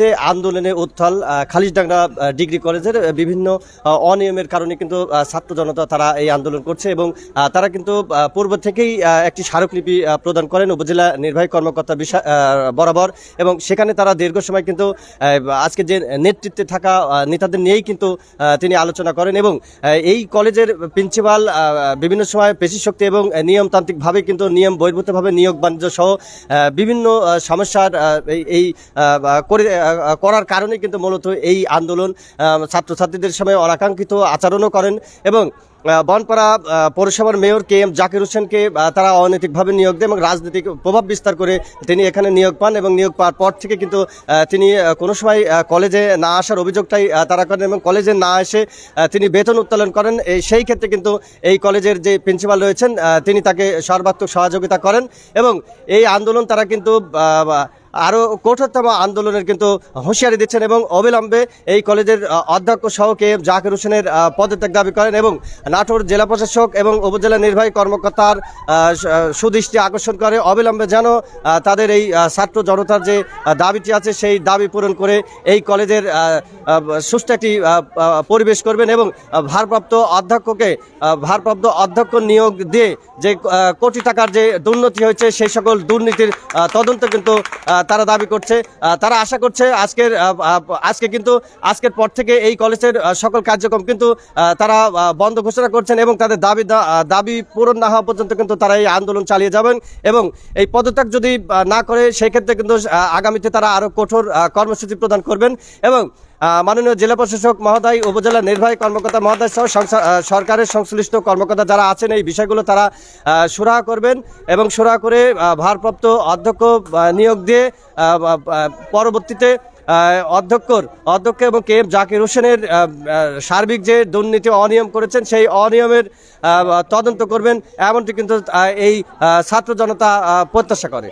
মুহূর্তে আন্দোলনে উত্থাল খালিশডাঙ্গা ডিগ্রি কলেজের বিভিন্ন অনিয়মের কারণে কিন্তু ছাত্র জনতা তারা এই আন্দোলন করছে এবং তারা কিন্তু পূর্ব থেকেই একটি স্মারকলিপি প্রদান করেন উপজেলা নির্বাহী কর্মকর্তা বরাবর এবং সেখানে তারা দীর্ঘ সময় কিন্তু আজকে যে নেতৃত্বে থাকা নেতাদের নিয়েই কিন্তু তিনি আলোচনা করেন এবং এই কলেজের প্রিন্সিপাল বিভিন্ন সময় পেশি শক্তি এবং নিয়মতান্ত্রিকভাবে কিন্তু নিয়ম বহির্ভূতভাবে নিয়োগ বাণিজ্য সহ বিভিন্ন সমস্যার এই- করে করার কারণে কিন্তু মূলত এই আন্দোলন ছাত্রছাত্রীদের সময় অনাকাঙ্ক্ষিত আচরণও করেন এবং বনপাড়া পৌরসভার মেয়র কে এম জাকির হোসেনকে তারা অনৈতিকভাবে নিয়োগ দেয় এবং রাজনৈতিক প্রভাব বিস্তার করে তিনি এখানে নিয়োগ পান এবং নিয়োগ পাওয়ার পর থেকে কিন্তু তিনি কোনো সময় কলেজে না আসার অভিযোগটাই তারা করেন এবং কলেজে না এসে তিনি বেতন উত্তোলন করেন। এই সেই ক্ষেত্রে কিন্তু এই কলেজের যে প্রিন্সিপাল রয়েছেন তিনি তাকে সর্বাত্মক সহযোগিতা করেন এবং এই আন্দোলন তারা কিন্তু আরও কঠোরতম আন্দোলনের কিন্তু হুঁশিয়ারি দিচ্ছেন এবং অবিলম্বে এই কলেজের অধ্যক্ষ সহ কে এম জাকির হোসেনের পদত্যাগ দাবি করেন এবং নাটোর জেলা প্রশাসক এবং উপজেলা নির্বাহী কর্মকর্তার সুদৃষ্টি আকর্ষণ করে। অবিলম্বে যেন তাদের এই ছাত্র জনতার যে দাবিটি আছে সেই দাবি পূরণ করে এই কলেজের সুষ্ঠু একটি পরিবেশ করবেন এবং ভারপ্রাপ্ত অধ্যক্ষকে ভারপ্রাপ্ত অধ্যক্ষ নিয়োগ দিয়ে যে কোটি টাকার যে দুর্নীতি হয়েছে সেই সকল দুর্নীতির তদন্ত কিন্তু তারা দাবি করছে তারা আশা করছে আজকের আজকে কিন্তু, আজকের পর থেকে এই কলেজের সকল কার্যক্রম কিন্তু তারা বন্ধ ঘোষণা করছেন এবং তাদের দাবি দাবি পূরণ না হওয়া পর্যন্ত কিন্তু তারা এই আন্দোলন চালিয়ে যাবেন এবং এই পদত্যাগ যদি না করে, সেক্ষেত্রে কিন্তু আগামীতে তারা আরও কঠোর কর্মসূচি প্রদান করবেন এবং মাননীয় জেলা প্রশাসক মহোদয়, উপজেলা নির্বাহী কর্মকর্তা মহোদয় সহ সরকারের সংশ্লিষ্ট কর্মকর্তা যারা আছেন এই বিষয়গুলো তারা সুরাহা করবেন এবং সুরাহা করে ভারপ্রাপ্ত অধ্যক্ষ নিয়োগ দিয়ে পরবর্তীতে অধ্যক্ষর, অধ্যক্ষ এবং কে এম জাকির হোসেনের সার্বিক যে দুর্নীতি অনিয়ম করেছেন, সেই অনিয়মের তদন্ত করবেন, এমনটি কিন্তু এই ছাত্র জনতা প্রত্যাশা করে।